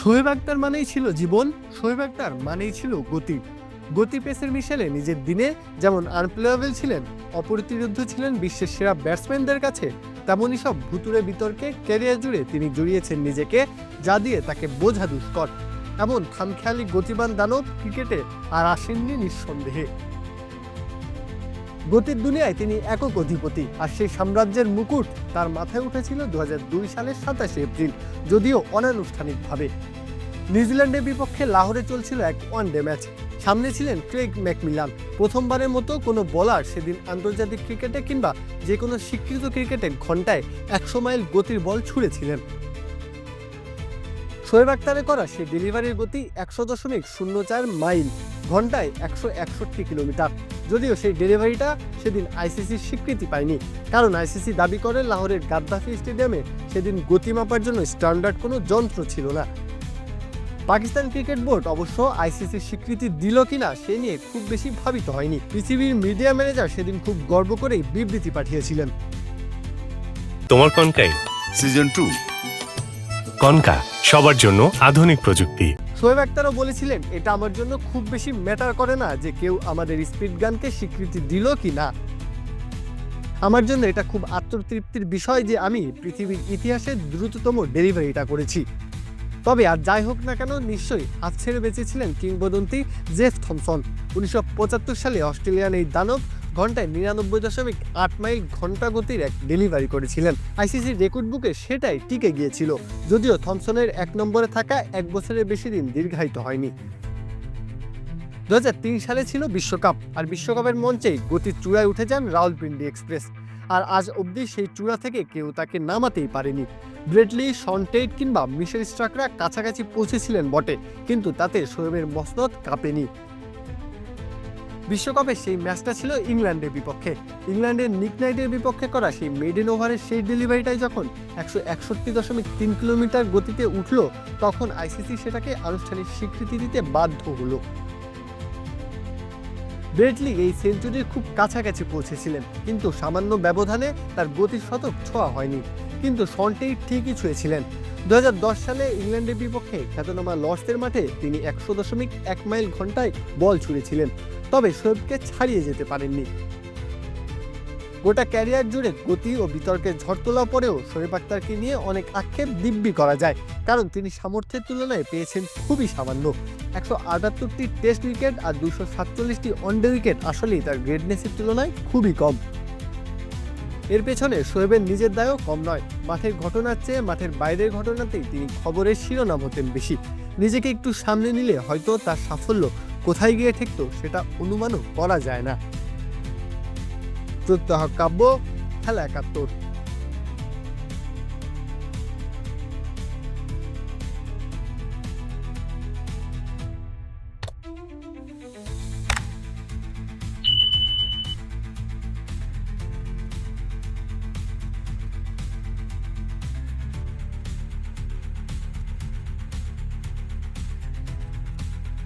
শোয়েব আক্তার মানেই ছিল জীবন, শোয়েব আক্তার মানেই ছিল গতি। গতি পেসের মিশেলে নিজের দিনে যেমন আনপ্লেয়েবল ছিলেন অপ্রতিরোধ্য ছিলেন বিশ্বের সেরা ব্যাটসম্যানদের কাছে, তেমনই সব ভুতুরে বিতর্কে ক্যারিয়ার জুড়ে তিনি জড়িয়েছেন নিজেকে, যা দিয়ে তাকে বোঝা দুষ্কর এমন খামখেয়ালি গতিবান দানব ক্রিকেটে আর আসেননি নিঃসন্দেহে। গতির দুনিয়ায় তিনি একক অধিপতি, আর সেই সাম্রাজ্যের মুকুট তার মাথায় উঠেছিল দু সালের সাতাশে এপ্রিল, যদিও অনানুষ্ঠানিকভাবে। নিউজিল্যান্ডের বিপক্ষে লাহোরে চলছিল এক ওয়ানডে ম্যাচ। সামনে ছিলেন ক্রেগ ম্যাকমিলান। প্রথমবারের মতো কোনো বলার সেদিন আন্তর্জাতিক ক্রিকেটে কিংবা যে কোনো স্বীকৃত ক্রিকেটে ঘন্টায় একশো মাইল গতির বল ছুঁড়েছিলেন। শোয়েব আক্তারে করা সেই ডেলিভারির গতি একশো দশমিক শূন্য চার মাইল ঘন্টায় একশো একষট্টি কিলোমিটার। যদিও সেই ডেলিভারিটা সেদিন আইসিসির স্বীকৃতি পায়নি। কারণ আইসিসি দাবি করে লাহোরের গাদ্দাফি স্টেডিয়ামে সেদিন গতি মাপার জন্য স্ট্যান্ডার্ড কোনো যন্ত্র ছিল না। পাকিস্তান ক্রিকেট বোর্ড অবশ্য আইসিসির স্বীকৃতি দিল কিনা সে নিয়ে খুব বেশি ভাবিত হয়নি। পৃথিবীর মিডিয়া ম্যানেজার সেদিন খুব গর্ব করেই বিবৃতি পাঠিয়েছিলেন। তোমার কনকাই? Season two. কনকা সবার জন্য আধুনিক প্রযুক্তি। শোয়েব আক্তারও বলেছিলেন, এটা আমার জন্য খুব বেশি ম্যাটার করে না যে কেউ আমাদের স্পিড গানকে স্বীকৃতি দিল কি না। আমার জন্য এটা খুব আত্মতৃপ্তির বিষয় যে আমি পৃথিবীর ইতিহাসে দ্রুততম ডেলিভারিটা করেছি। তবে আর যাই হোক না কেন, নিশ্চয়ই হাত ছেড়ে বেঁচেছিলেন কিংবদন্তি জেফ থমসন। উনিশশো পঁচাত্তর সালে অস্ট্রেলিয়ান এই দানব ঘন্টায় নিরানব্বই দশমিক আট মাইল ঘণ্টা গতির এক ডেলিভারি করেছিলেন। আইসিসির রেকর্ড বুকে সেটাই টিকে গিয়েছিল, যদিও থমসনের এক নম্বরে থাকা এক বছরের বেশি দিন দীর্ঘায়িত হয়নি। দু হাজার তিন সালে ছিল বিশ্বকাপ, আর বিশ্বকাপের মঞ্চেই গতির চূড়ায় উঠে যান রাউলপিন্ডি এক্সপ্রেস। আর আজ অবধি সেই চূড়া থেকে কেউ তাকে নামাতেই পারেনি। ব্রেডলি শনটেট কিংবা মিশেল স্ট্রাকরা কাছাকাছি পৌঁছেছিলেন বটে, কিন্তু তাতে শোয়েবের মসনদ কাঁপেনি। বিশ্বকাপে সেই ম্যাচটা ছিল ইংল্যান্ডের বিপক্ষে। ইংল্যান্ডের নিক নাইটের বিপক্ষে করা সেই মেডেন ওভারের সেই ডেলিভারিটাই যখন একশো একষট্টি দশমিক তিন কিলোমিটার গতিতে উঠল, তখন আইসিসি সেটাকে আনুষ্ঠানিক স্বীকৃতি দিতে বাধ্য হলো। ব্রেডলি এই সেঞ্চুরির খুব কাছাকাছি পৌঁছেছিলেন, কিন্তু সামান্য ব্যবধানে তার গতির শতক ছোঁয়া হয়নি। কিন্তু সন্টেই ঠিকই ছুঁয়েছিলেন। দুই হাজার দশ সালে ইংল্যান্ডের বিপক্ষে খ্যাতনামা লর্ডসের মাঠে তিনি একশো দশমিক এক মাইল ঘন্টায় বল ছুঁড়েছিলেন, তবে শোয়েবকে ছাড়িয়ে যেতে পারেননি। গোটা ক্যারিয়ার জুড়ে গতি ও বিতর্কের ঝড় তোলা পরেও শোয়েব আক্তারকে নিয়ে অনেক আক্ষেপ দিব্যি করা যায়, কারণ তিনি সামর্থ্যের তুলনায় পেয়েছেন খুবই সামান্য। একশো আটাত্তরটি টেস্ট উইকেট আর দুশো সাতচল্লিশটি ওয়ানডে উইকেট আসলেই তার গ্রেটনেসের তুলনায় খুবই কম। এর পেছনে শোয়েবের নিজের দায়ও কম নয়। মাঠের ঘটনার চেয়ে মাঠের বাইরের ঘটনাতেই তিনি খবরের শিরোনাম হতেন বেশি। নিজেকে একটু সামনে নিলে হয়তো তার সাফল্য কোথায় গিয়ে ঠেকত সেটা অনুমানও করা যায় না। প্রত্যহ কাব্য, খেলা একাত্তর।